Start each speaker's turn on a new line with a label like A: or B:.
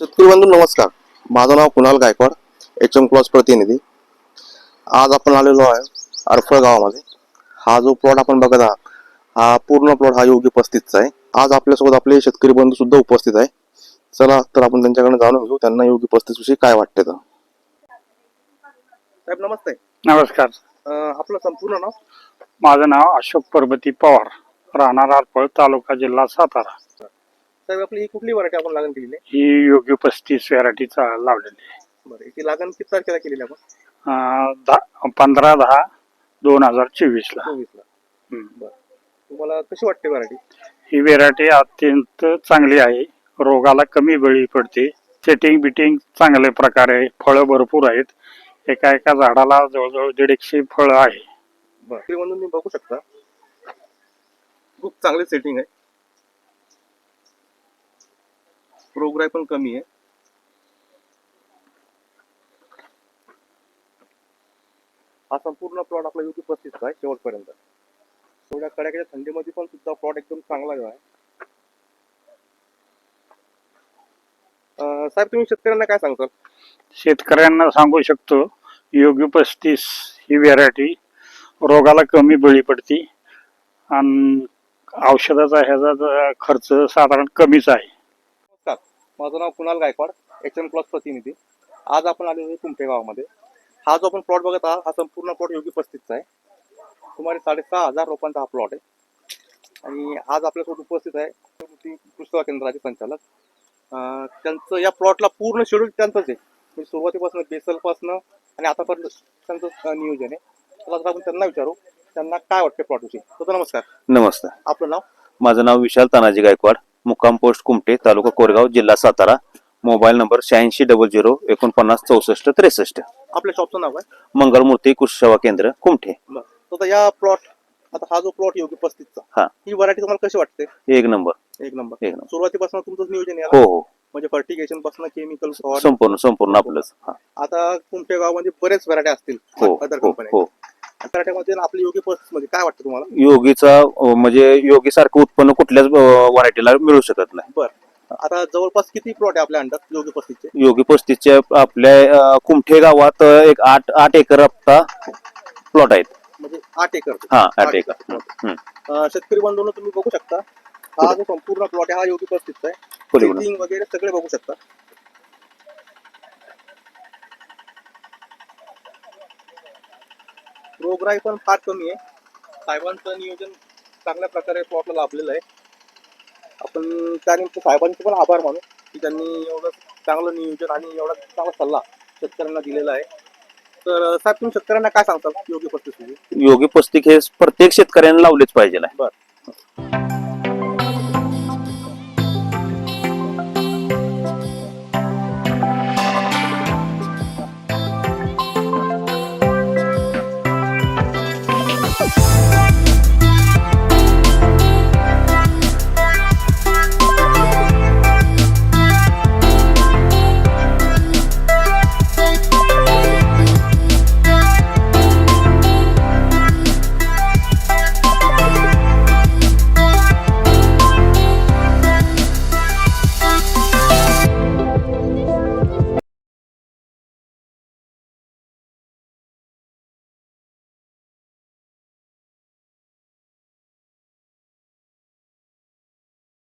A: शेतकरी बंधू नमस्कार. माझं नाव कुणाल गायकवाड एच एम क्लॉस प्रतिनिधी. आज आपण आलेलो आहे अरफळ गावामध्ये. हा जो प्लॉट आपण बघत आहात हा पूर्ण प्लॉट हा योगी पस्तीसचा आहे. आज आपल्यासोबत आपले शेतकरी बंधू सुद्धा उपस्थित आहे. चला तर आपण त्यांच्याकडे जाणून घेऊ त्यांना योगी पस्तीस विषयी काय वाटते तर. साहेब नमस्ते.
B: नमस्कार.
A: आपलं संपूर्ण नाव?
B: माझं नाव अशोक पर्वती पवार राहणार आरपळ तालुका जिल्हा सातारा.
A: साहेब आपली ही कुठली व्हरायटी आपण लागण केलेली आहे?
B: ही योग्य पस्तीस व्हरायटीचा लावलेली आहे.
A: बरं याची लागण किती तारखेला केलेली आपण?
B: अं, दहा पंधरा दहा दोन हजार चोवीस ला
A: चोवीसला.
B: हम्म.
A: बरं. तुम्हाला कशी वाटते व्हरायटी
B: ही व्हेरायटी अत्यंत चांगली आहे. रोगाला कमी बळी पडते. सेटिंग बिटिंग चांगल्या प्रकारे फळं भरपूर आहेत. एका एका झाडाला जवळजवळ दीड एकशे फळं आहे.
A: बरं. म्हणून तुम्ही बघू शकता. खूप चांगली सेटिंग आहे. प्रोग्राय पण कमी आहे. हा संपूर्ण प्लॉट आपला युटी पस्तीसचा आहे शेवटपर्यंत. थोड्या कडाक्याच्या थंडीमध्ये पण सुद्धा प्लॉट एकदम चांगला आहे. साहेब तुम्ही शेतकऱ्यांना काय सांगताल?
B: शेतकऱ्यांना सांगू शकतो योग्य पस्तीस ही व्हेरायटी रोगाला कमी बळी पडते. आणि औषधाचा ह्याचा खर्च साधारण कमीच आहे.
A: माझं नाव Kunal Gaikwad H M plus प्रतिनिधी. आज आपण आलेलो आहे कुमठे गावामध्ये. हा जो आपण प्लॉट बघत आहात हा संपूर्ण प्लॉट योगी पस्तीसचा आहे. सुमारे साडेसहा हजार रोपांचा हा प्लॉट आहे. आणि आज आपल्यासोबत उपस्थित आहे सेवा केंद्राचे संचालक. त्यांचं या प्लॉटला पूर्ण शेड्यूल त्यांचंच आहे. म्हणजे सुरुवातीपासून बेसलपासून आणि आतापर्यंत त्यांचं नियोजन आहे. तर आपण त्यांना विचारू त्यांना काय वाटते प्लॉटविषयी तर नमस्कार.
C: नमस्कार.
A: आपलं नाव?
C: माझं नाव विशाल तानाजी गायकवाड. मुक्काम पोस्ट कुमटे तालुका कोरेगाव जिल्हा सातारा. मोबाईल नंबर शहाऐंशी डबल झिरो एकोणपन्नास चौसष्ट त्रेसष्ट.
A: आपल्या शॉपचं नाव आहे
C: मंगळमूर्ती कृषी सेवा केंद्र कुमठे.
A: बरं. तर आता या प्लॉट आता हा जो प्लॉट योगी पस्तीसचा
C: हा.
A: ही व्हरायटी तुम्हाला कशी वाटते?
C: एक नंबर.
A: एक नंबर.
C: एक नंबर.
A: सुरुवातीपासून तुमचं नियोजन आहे
C: हो हो.
A: म्हणजे फर्टिगेशनपासून केमिकल
C: संपूर्ण संपूर्ण आपलंच. हा.
A: आता तुमच्या गावामध्ये बरेच व्हरायटी असतील
C: हो
A: अदर
C: हो
A: कंपन्या
C: हो.
A: व्हरायटीमध्ये आपली योगी मध्ये काय वाटतं तुम्हाला?
C: योगीचा अं, म्हणजे योगी सारखं उत्पन्न कुठल्याच व्हरायटीला मिळू शकत नाही.
A: बरं. आता जवळपास किती प्लॉट आहे आपल्या अंडर योगी पस्तीसचे
C: योगी पस्तीसच्या आपल्या अं, कुमठे गावात अं, एक आठ आठ एकर हप्ता प्लॉट आहेत.
A: म्हणजे आठ एकर.
C: हा आठ एकर.
A: plot.
C: हम्म.
A: अं, शेतकरी बंधूंनो तुम्ही बघू शकता हा जो संपूर्ण प्लॉट आहे हा योगी पस्तीसचा आहे.
C: बोला.
A: वगैरे सगळे बघू शकता. रोगराई पण फार कमी आहे. साहेबांचं नियोजन चांगल्या प्रकारे प्लॉटला लाभलेलं आहे. आपण त्यानिमित्त साहेबांचे पण आभार मानू की त्यांनी एवढं चांगलं नियोजन आणि एवढा चांगला सल्ला शेतकऱ्यांना दिलेला आहे. तर साहेब तुम्ही शेतकऱ्यांना काय सांगताल योग्य पद्धतीने
C: योगी पस्तीक हे प्रत्येक शेतकऱ्याने लावलेच पाहिजे
A: बरं.